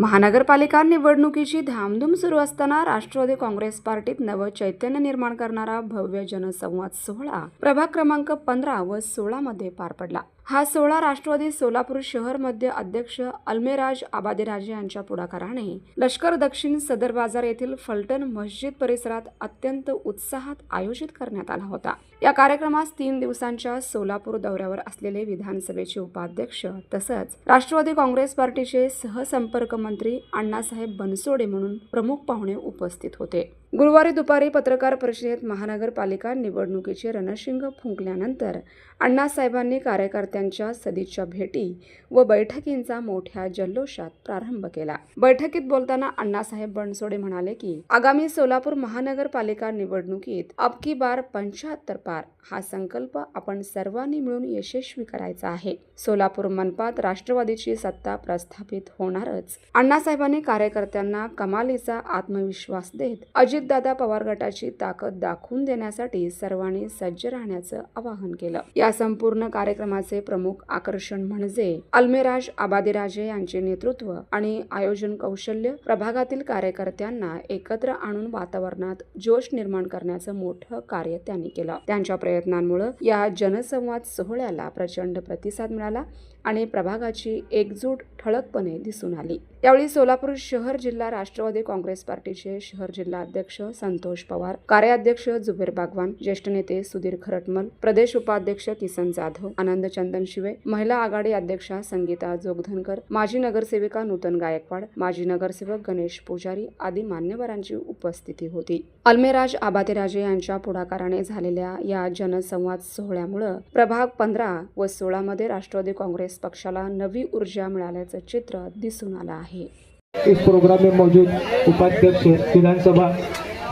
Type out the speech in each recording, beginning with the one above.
महानगरपालिका निवडणुकीची धामधूम सुरू असताना राष्ट्रवादी काँग्रेस पार्टीत नवं चैतन्य निर्माण करणारा भव्य जनसंवाद सोहळा प्रभाग क्रमांक पंधरा व सोळामध्ये पार पडला. हा सोहळा राष्ट्रवादी सोलापूर शहर मध्य अध्यक्ष अल्मेराज आबादेराजे यांच्या पुढाकाराने लष्कर दक्षिण सदर बाजार येथील फलटण मस्जिद परिसरात अत्यंत उत्साहात आयोजित करण्यात आला होता. या कार्यक्रमास तीन दिवसांच्या सोलापूर दौऱ्यावर असलेले विधानसभेचे उपाध्यक्ष तसंच राष्ट्रवादी काँग्रेस पार्टीचे सहसंपर्क मंत्री अण्णासाहेब बनसोडे म्हणून प्रमुख पाहुणे उपस्थित होते. गुरुवारी दुपारी पत्रकार परिषदेत महानगरपालिका निवडणुकीचे रणशिंग फुंकल्यानंतर अण्णासाहेबांनी कार्यकर्त्यांच्या सदिच्छा भेटी व बैठकींचा मोठ्या जल्लोषात प्रारंभ केला. बैठकीत बोलताना अण्णासाहेब बनसोडे म्हणाले की आगामी सोलापूर महानगरपालिका निवडणुकीत अबकी बार पंच्याहत्तर पार हा संकल्प आपण सर्वांनी मिळून यशस्वी करायचा आहे. सोलापूर मनपात राष्ट्रवादीची सत्ता प्रस्थापित होणारच. अण्णासाहेबांनी कार्यकर्त्यांना कमालीचा आत्मविश्वास देत अजित अजितदादा पवार गटाची ताकद दाखवून देण्यासाठी सर्वांनी सज्ज राहण्याचं आवाहन केलं. या संपूर्ण कार्यक्रमाचे प्रमुख आकर्षण म्हणजे अल्मेराज आबादीराजे यांचे नेतृत्व आणि आयोजन कौशल्य प्रभागातील कार्यकर्त्यांना एकत्र आणून वातावरणात जोश निर्माण करण्याचं मोठं कार्य त्यांनी केलं. त्यांच्या प्रयत्नांमुळे या जनसंवाद सोहळ्याला प्रचंड प्रतिसाद मिळाला. आणि प्रभागाची एकजूट ठळकपणे दिसून आली. यावेळी सोलापूर शहर जिल्हा राष्ट्रवादी काँग्रेस पार्टीचे शहर जिल्हा अध्यक्ष संतोष पवार कार्याध्यक्ष जुबेर बागवान ज्येष्ठ नेते सुधीर खरटमल प्रदेश उपाध्यक्ष किसन जाधव आनंद चंदन शिवे महिला आघाडी अध्यक्षा संगीता जोगधनकर माजी नगरसेविका नूतन गायकवाड माजी नगरसेवक गणेश पुजारी आदी मान्यवरांची उपस्थिती होती. अल्मेराज आबातेराजे यांच्या पुढाकाराने झालेल्या या जनसंवाद सोहळ्यामुळे प्रभाग पंधरा व सोळामध्ये राष्ट्रवादी काँग्रेस पक्षाला नवी ऊर्जा मिळाल्याचं चित्र दिसून आलं आहे. इस प्रोग्राम में मौजूद उपाध्यक्ष विधानसभा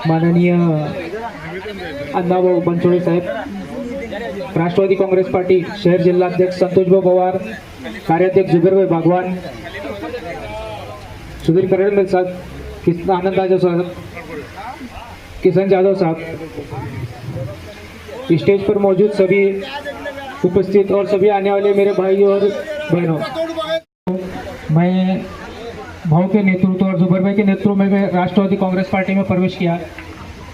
माननीय अण्णाभाऊ बनसोडे साहेब. राष्ट्रवादी काँग्रेस पार्टी शहर जिल्हा अध्यक्ष संतोषभाऊ पवार कार्याध्यक्ष जुबेरभाई भागवान सुधीर करेल साहेब किसन आनंद राजा साहब किशन जाधव साहब. स्टेज पर मौजूद सभी उपस्थित और सभी आने वाले मेरे भाई और बहनों। मैं भाव के नेतृत्व और जुबर भाई के नेतृत्व में मैं राष्ट्रवादी कांग्रेस पार्टी में प्रवेश किया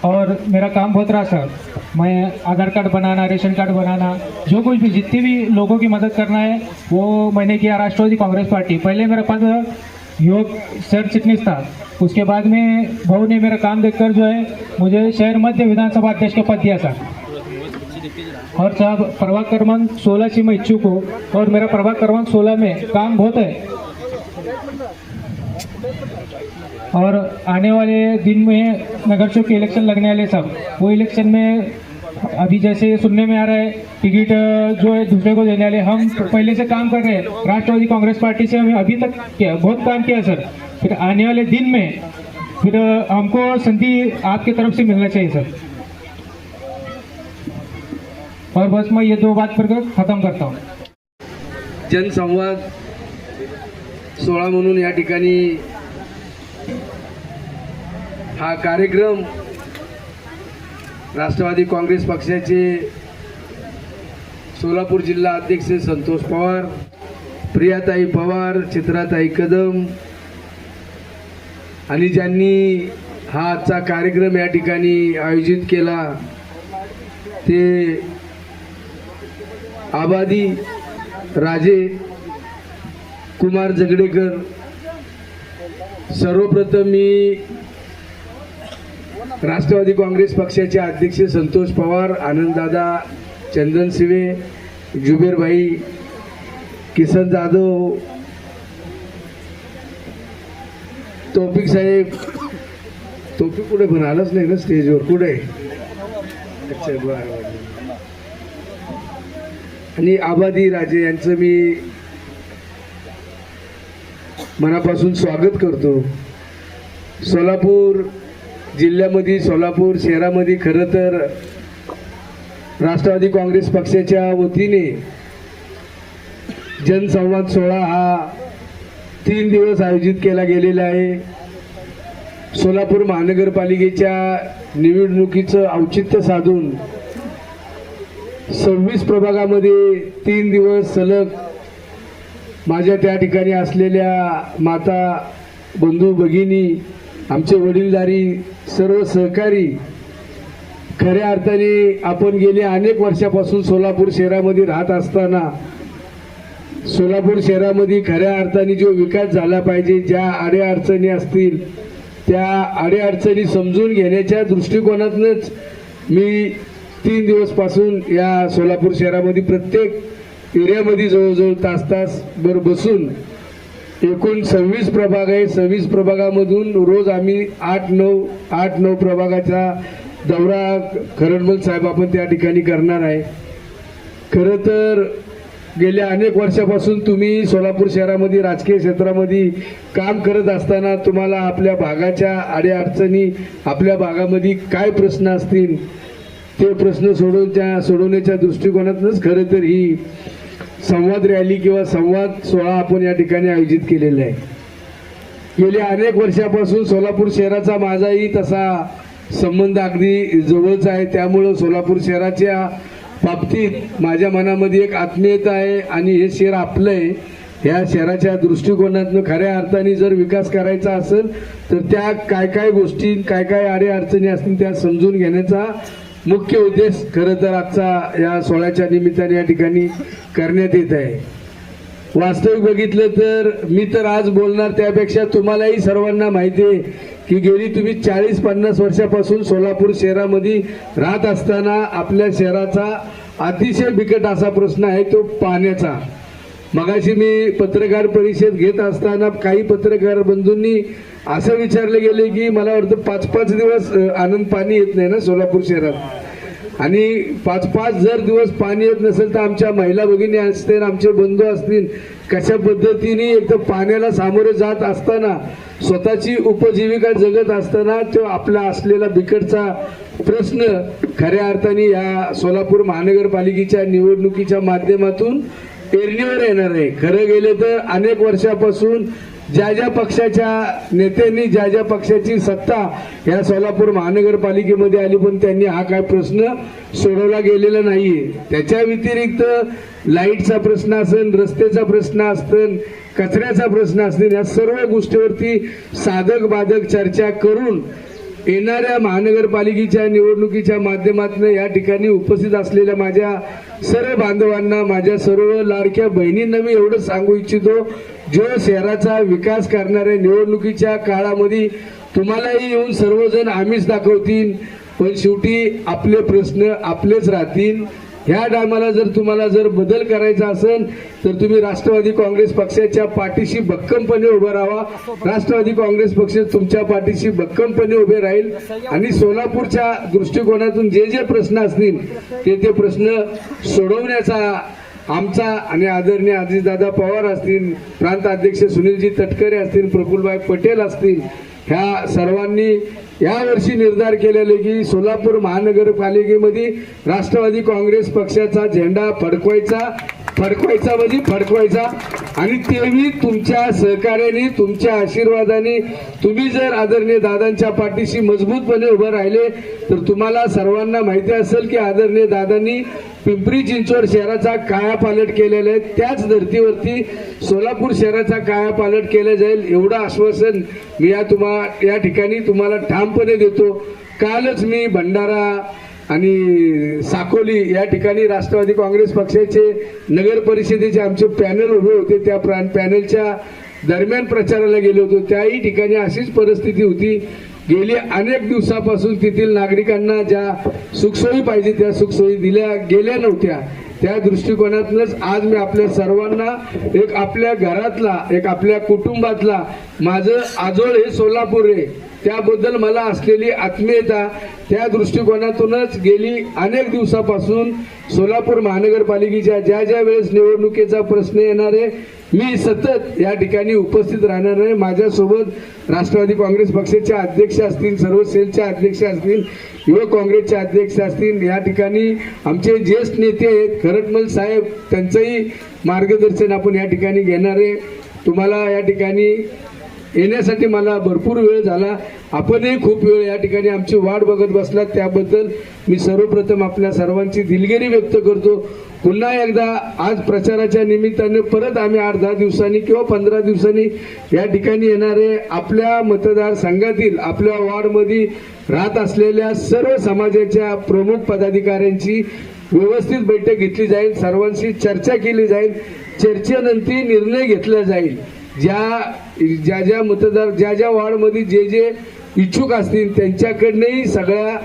और मेरा काम बहुत रहा सर। मैं आधार कार्ड बनाना रेशन कार्ड बनाना जो कुछ भी जितने भी लोगों की मदद करना है वो मैंने किया राष्ट्रवादी कांग्रेस पार्टी। पहले मेरा पद योग शहर चिटनीस था। उसके बाद में भाऊ ने मेरा काम देखकर जो है मुझे शहर मध्य विधानसभा अध्यक्ष का पद दिया सर। और साहब प्रभाग क्रमांक 16 से मैं इच्छुक हूँ और मेरा प्रभाग क्रमांक 16 में काम बहुत है। और आने वाले दिन में नगर चौक के इलेक्शन लगने वाले सब वो इलेक्शन में अभी जैसे सुनने में आ रहा है टिकट जो है दूसरे को देने वाले, हम पहले से काम कर रहे हैं। राष्ट्रवादी कांग्रेस पार्टी से हमें अभी तक किया, बहुत काम किया सर। फिर आने वाले दिन में, फिर हमको संधि आपकी तरफ़ से मिलना चाहिए, सर। और बस मैं ये दो बात पर खत्म करता हूँ। जनसंवाद सोहळा म्हणून या ठिकाणी हा कार्यक्रम राष्ट्रवादी काँग्रेस पक्षाचे सोलापूर जिल्हा अध्यक्ष संतोष पवार प्रियाताई पवार चित्राताई कदम आणि ज्यांनी हा आजचा कार्यक्रम या ठिकाणी आयोजित केला ते आबादी राजे कुमार जगडेकर सर्वप्रथम मी राष्ट्रवादी काँग्रेस पक्षाचे अध्यक्ष संतोष पवार आनंददादा चंदन सिवे जुबेरभाई किसन जाधव तौफिक साहेब. तौफिक कुठे पण आलंच नाही ना स्टेजवर कुठे? अच्छा बरं. आणि आबादी राजे यांचं मी मनापासून स्वागत करतो. सोलापूर जिल्ह्यामध्ये सोलापूर शहरामध्ये खरं तर राष्ट्रवादी काँग्रेस पक्षाच्या वतीने जनसंवाद सोहळा हा तीन दिवस आयोजित केला गेलेला आहे. सोलापूर महानगरपालिकेच्या निवडणुकीचं औचित्य साधून सव्वीस प्रभागामध्ये तीन दिवस सलग माझ्या त्या ठिकाणी असलेल्या माता बंधू भगिनी आमचे वडीलधारी सर्व सहकारी खऱ्या अर्थाने आपण गेले अनेक वर्षापासून सोलापूर शहरामध्ये राहत असताना सोलापूर शहरामध्ये खऱ्या अर्थाने जो विकास झाला पाहिजे ज्या अडीअडचणी असतील त्या अडीअडचणी समजून घेण्याच्या दृष्टिकोनातूनच मी तीन दिवसपासून या सोलापूर शहरामध्ये प्रत्येक एरियामध्ये जवळजवळ तास तासभर बसून एकूण सव्वीस प्रभाग आहे. सव्वीस प्रभागामधून रोज आम्ही आठ नऊ आठ नऊ प्रभागाचा दौरा खरणमल साहेब आपण त्या ठिकाणी करणार आहे. खरं तर गेल्या अनेक वर्षापासून तुम्ही सोलापूर शहरामध्ये राजकीय क्षेत्रामध्ये काम करत असताना तुम्हाला आपल्या भागाच्या अडीअडचणी आपल्या भागामध्ये काय प्रश्न असतील ते प्रश्न सोडवच्या सोडवण्याच्या दृष्टिकोनातूनच खरं तर ही संवाद रॅली किंवा संवाद सोहळा आपण या ठिकाणी आयोजित केलेला आहे. गेल्या अनेक वर्षापासून सोलापूर शहराचा माझाही तसा संबंध अगदी जवळचा आहे. त्यामुळं सोलापूर शहराच्या बाबतीत माझ्या मनामध्ये एक आत्मीयता आहे आणि हे शहर आपलं आहे. ह्या शहराच्या दृष्टिकोनातून खऱ्या अर्थाने जर विकास करायचा असेल तर त्या काय काय गोष्टी काय काय आरे अडचणी असतील त्या समजून घेण्याचा मुख्य उद्देश खरं तर आजचा या सोहळ्याच्या निमित्ताने या ठिकाणी करण्यात येत आहे. वास्तविक बघितलं तर मी तर आज बोलणार त्यापेक्षा तुम्हालाही सर्वांना माहिती आहे की गेली तुम्ही चाळीस पन्नास वर्षापासून सोलापूर शहरामध्ये राहत असताना आपल्या शहराचा अतिशय बिकट असा प्रश्न आहे तो पाण्याचा. मगाशी मी पत्रकार परिषद घेत असताना काही पत्रकार बंधूंनी असं विचारले गेले की मला वाटतं पाच पाच दिवस आनंद पाणी येत नाही ना सोलापूर शहरात. आणि पाच पाच जर दिवस पाणी येत नसेल तर आमच्या महिला भगिनी असतील आमचे बंधू असतील कशा पद्धतीने एक तर पाण्याला सामोरे जात असताना स्वतःची उपजीविका जगत असताना तो आपला असलेला बिकटचा प्रश्न खऱ्या अर्थाने या सोलापूर महानगरपालिकेच्या निवडणुकीच्या माध्यमातून पेरणीवर येणार आहे. खरं गेले तर अनेक वर्षापासून ज्या ज्या पक्षाच्या नेत्यांनी ज्या ज्या पक्षाची सत्ता या सोलापूर महानगरपालिकेमध्ये आली पण त्यांनी हा काय प्रश्न सोडवला गेलेला नाहीये. त्याच्या व्यतिरिक्त लाईटचा प्रश्न असेल रस्त्याचा प्रश्न असेल कचऱ्याचा प्रश्न असेल या सर्व गोष्टीवरती साधक बाधक चर्चा करून येणाऱ्या महानगरपालिकेच्या निवडणुकीच्या माध्यमातून या ठिकाणी उपस्थित असलेल्या माझ्या सर्व बांधवांना माझ्या सर्व लाडक्या बहिणींना मी एवढं सांगू इच्छितो जो शहराचा विकास करणाऱ्या निवडणुकीच्या काळामध्ये तुम्हालाही येऊन सर्वजण आम्हीच दाखवतील. पण शेवटी आपले प्रश्न आपलेच राहतील. ह्या टायमाला जर तुम्हाला जर बदल करायचा असेल तर तुम्ही राष्ट्रवादी काँग्रेस पक्षाच्या पाठीशी भक्कमपणे उभं राहा. राष्ट्रवादी काँग्रेस पक्ष तुमच्या पाठीशी भक्कमपणे उभे राहील. आणि सोलापूरच्या दृष्टिकोनातून जे जे प्रश्न असतील ते ते प्रश्न सोडवण्याचा आमचा आणि आदरणीय अजितदादा पवार असतील प्रांत अध्यक्ष सुनीलजी तटकरे असतील प्रफुल्लभाई पटेल असतील ह्या सर्वांनी यावर्षी निर्धार केलेले की सोलापूर महानगरपालिकेमध्ये राष्ट्रवादी काँग्रेस पक्षाचा झेंडा फडकवायचा. फडकवायचा म्हणजे फडकवायचा. आणि तेही तुमच्या सहकार्याने तुमच्या आशीर्वादाने. तुम्ही जर आदरणीय दादांच्या पाठीशी मजबूतपणे उभं राहिले तर तुम्हाला सर्वांना माहिती असेल की आदरणीय दादांनी पिंपरी चिंचवड शहराचा कायापालट केलेला आहे. त्याच धर्तीवरती सोलापूर शहराचा कायापालट केला जाईल एवढं आश्वासन मी या तुम्हा या ठिकाणी तुम्हाला ठामपणे देतो. कालच मी भंडारा आणि साकोली या ठिकाणी राष्ट्रवादी काँग्रेस पक्षाचे नगर परिषदेचे आमचे पॅनल उभे होते. त्या पॅनलच्या दरम्यान प्रचाराला गेलो होतो. त्याही ठिकाणी अशीच परिस्थिती होती. गेली अनेक दिवसापासून तेथील नागरिकांना ज्या सुखसोयी पाहिजे त्या सुखसोयी दिल्या गेल्या नव्हत्या. त्या दृष्टिकोनातूनच आज मी आपल्या सर्वांना एक आपल्या घरातला एक आपल्या कुटुंबातला माझं आजोळ हे सोलापूर आहे. त्याबद्दल मला असलेली आत्मीयता त्या दृष्टिकोनातूनच गेली. अनेक दिवसापासून सोलापूर महानगरपालिकेच्या ज्या ज्या वेळेस निवडणुकीचा प्रश्न येणार आहे मी सतत या ठिकाणी उपस्थित राहणार आहे. माझ्यासोबत राष्ट्रवादी काँग्रेस पक्षाचे अध्यक्ष असतील सर्व सेलचे अध्यक्ष असतील युवक काँग्रेसचे अध्यक्ष असतील या ठिकाणी आमचे ज्येष्ठ नेते आहेत खरटमल साहेब त्यांचंही मार्गदर्शन आपण या ठिकाणी घेणार आहे. तुम्हाला या ठिकाणी येण्यासाठी मला भरपूर वेळ झाला. आपणही खूप वेळ या ठिकाणी आमची वाट बघत बसलात. त्याबद्दल मी सर्वप्रथम आपल्या सर्वांची दिलगिरी व्यक्त करतो. पुन्हा एकदा आज प्रचाराच्या निमित्ताने परत आम्ही आठ दहा दिवसांनी किंवा पंधरा दिवसांनी या ठिकाणी येणारे आपल्या मतदारसंघातील आपल्या वॉर्डमध्ये राहत असलेल्या सर्व समाजाच्या प्रमुख पदाधिकाऱ्यांची व्यवस्थित बैठक घेतली जाईल. सर्वांशी चर्चा केली जाईल. चर्चेनंतर निर्णय घेतला जाईल. ज्या ज्या ज्या मतदार ज्या ज्या वॉर्डमध्ये जे जे इच्छुक असतील त्यांच्याकडनंही सगळ्या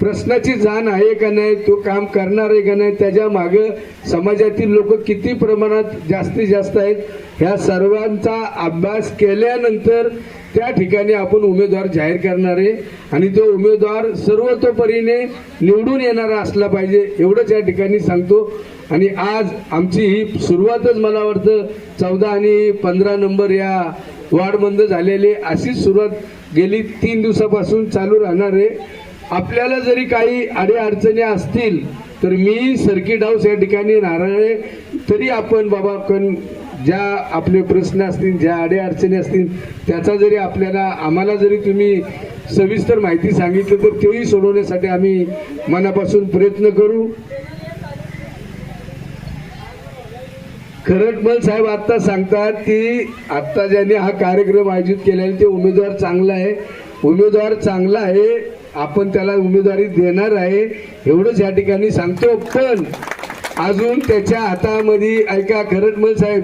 प्रश्नाची जाण आहे का नाही तो काम करणार आहे का नाही त्याच्या मागं समाजातील लोक किती प्रमाणात जास्तीत जास्त आहेत ह्या सर्वांचा अभ्यास केल्यानंतर त्या ठिकाणी आपण उमेदवार जाहीर करणार आहे. आणि तो उमेदवार सर्वतोपरीने निवडून येणारा असला पाहिजे एवढंच या ठिकाणी सांगतो. आणि आज आमची ही सुरुवातच मला वाटतं चौदा आणि पंधरा नंबर या वार्डमध्ये झालेली अशीच सुरुवात गेली तीन दिवसापासून चालू राहणार आहे. आपल्याला जरी काही अडीअडचणी असतील तर मी सर्किट हाऊस या ठिकाणी राहणार आहे. तरी आपण बाबा पण ज्या आपले प्रश्न असतील ज्या अडेअडचणी असतील त्याचा जरी आपल्याला आम्हाला जरी तुम्ही सविस्तर माहिती सांगितलं तर तेही सोडवण्यासाठी आम्ही मनापासून प्रयत्न करू. खरटमल साहेब आता सांगतात की आता ज्यांनी हा कार्यक्रम आयोजित केला आहे, ते उमेदवार चांगला आहे. उमेदवार चांगला आहे आपण त्याला उमेदवारी देणार आहे. एवढंच या ठिकाणी सांगतो पण अजून त्याच्या हातामध्ये ऐका खरटमल साहेब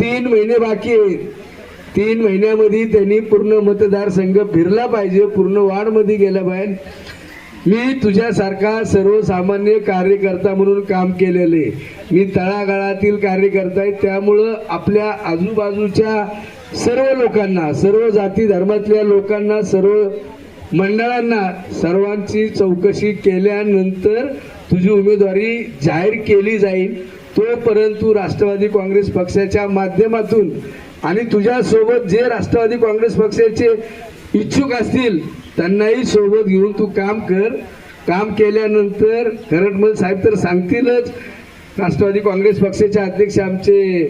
तीन महिने बाकी आहेत. तीन महिन्यामध्ये त्यांनी पूर्ण मतदारसंघ फिरला पाहिजे पूर्ण वार्डमध्ये गेला पाहिजे. मी तुझ्यासारखा सर्वसामान्य कार्यकर्ता म्हणून काम केलेले. मी तळागाळातील कार्यकर्ता आहे. त्यामुळं आपल्या आजूबाजूच्या सर्व लोकांना सर्व जाती धर्मातल्या लोकांना सर्व मंडळांना सर्वांची चौकशी केल्यानंतर तुझी उमेदवारी जाहीर केली जाईल. तो परंतु राष्ट्रवादी काँग्रेस पक्षाच्या माध्यमातून आणि तुझ्यासोबत जे राष्ट्रवादी काँग्रेस पक्षाचे इच्छुक असतील त्यांनाही सोबत घेऊन तू काम कर. काम केल्यानंतर खरटमल साहेब तर सांगतीलच. राष्ट्रवादी काँग्रेस पक्षाचे अध्यक्ष आमचे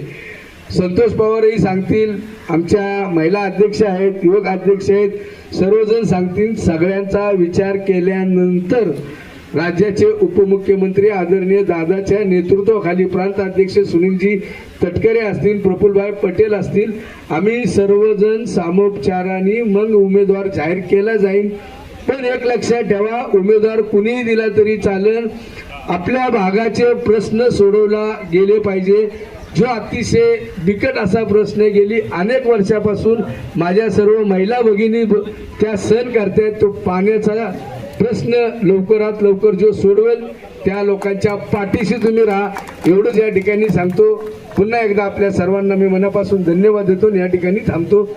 संतोष पवारही सांगतील. आमच्या महिला अध्यक्ष आहेत युवक अध्यक्ष आहेत. सर्वजण सांगतील सगळ्यांचा विचार केल्यानंतर राज्याचे उपमुख्यमंत्री आदरणीय दादाच्या नेतृत्वाखाली प्रांत अध्यक्ष सुनीलजी तटकरे असतील प्रफुल्लभाई पटेल असतील आम्ही सर्वजण सामोपचाराने मग उमेदवार जाहीर केला जाईल. पण एक लक्षात ठेवा उमेदवार कुणीही दिला तरी चालेल. आपल्या भागाचे प्रश्न सोडवला गेले पाहिजे. जो अतिशय बिकट असा प्रश्न गेली अनेक वर्षापासून माझ्या सर्व महिला भगिनी त्या सण करतायत तो पाण्याचा प्रश्न लवकरात लवकर जो सोडवेल त्या लोकांच्या पाठीशी तुम्ही राहा. एवढंच या ठिकाणी सांगतो. पुन्हा एकदा आपल्या सर्वांना मी मनापासून धन्यवाद देतो आणि या ठिकाणी थांबतो.